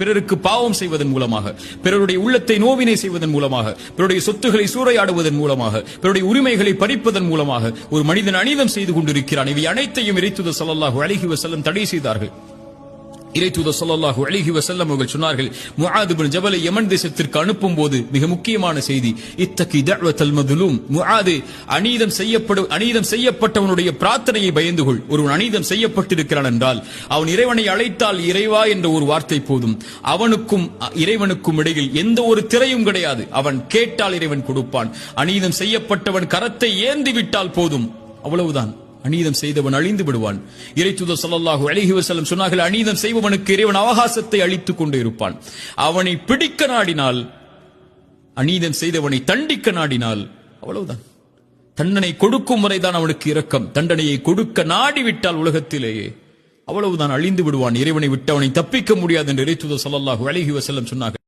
பிறருக்கு பாவம் செய்வதன் மூலமாக பிறருடைய உள்ளத்தை நோவினை செய்வதன் மூலமாக பிறருடைய சொத்துக்களை சூறையாடுவதன் மூலமாக பிறருடைய உரிமைகளை பறிப்பதன் மூலமாக ஒரு மனிதன் அநீதம் செய்து கொண்டிருக்கிறான். இவை அனைத்தையும் இறைத்துத ஸல்லல்லாஹு அழகி செல்லும் தடை செய்தார்கள். இறைத்தூதர் சொல்லல்லாஹு அழகி வசல்லம் அவர்கள் சொன்னார்கள் முஆத் இப்னு ஜபலை யமன் தேசத்திற்கு அனுப்பும் போது மிக முக்கியமான செய்தி இத்தகி தஅவத்தல் மதுலும். முஆத் அநீதம் செய்யப்படும் அநீதம் செய்யப்பட்டவனுடைய பிரார்த்தனையை பயந்து கொள் ஒருவன் அநீதம் செய்யப்பட்டிருக்கிறான் என்றால் அவன் இறைவனை அழைத்தால் இறைவா என்ற ஒரு வார்த்தை போதும். அவனுக்கும் இறைவனுக்கும் இடையில் எந்த ஒரு திரையும் கிடையாது. அவன் கேட்டால் இறைவன் கொடுப்பான். அநீதம் செய்யப்பட்டவன் கரத்தை ஏந்தி விட்டால் போதும். அவ்வளவுதான். அநீதம் செய்தவன் அழிந்து விடுவான். இறைத்துதர் சல்லாஹூ அலைஹி வசலம் சொன்னார்கள் அநீதம் செய்பவனுக்கு இறைவன் அவகாசத்தை அளித்துக் கொண்டு இருப்பான். அவனை பிடிக்க நாடினால் அநீதம் செய்தவனை தண்டிக்க நாடினால் அவ்வளவுதான். தண்டனை கொடுக்கும் வரைதான் அவனுக்கு இரக்கம். தண்டனையை கொடுக்க நாடிவிட்டால் உலகத்திலேயே அவ்வளவுதான் அழிந்து விடுவான். இறைவனை விட்டு அவனை தப்பிக்க முடியாது என்று இறைத்துதர் சல்லாஹூ அலைஹி வஸல்லம் சொன்னார்கள்.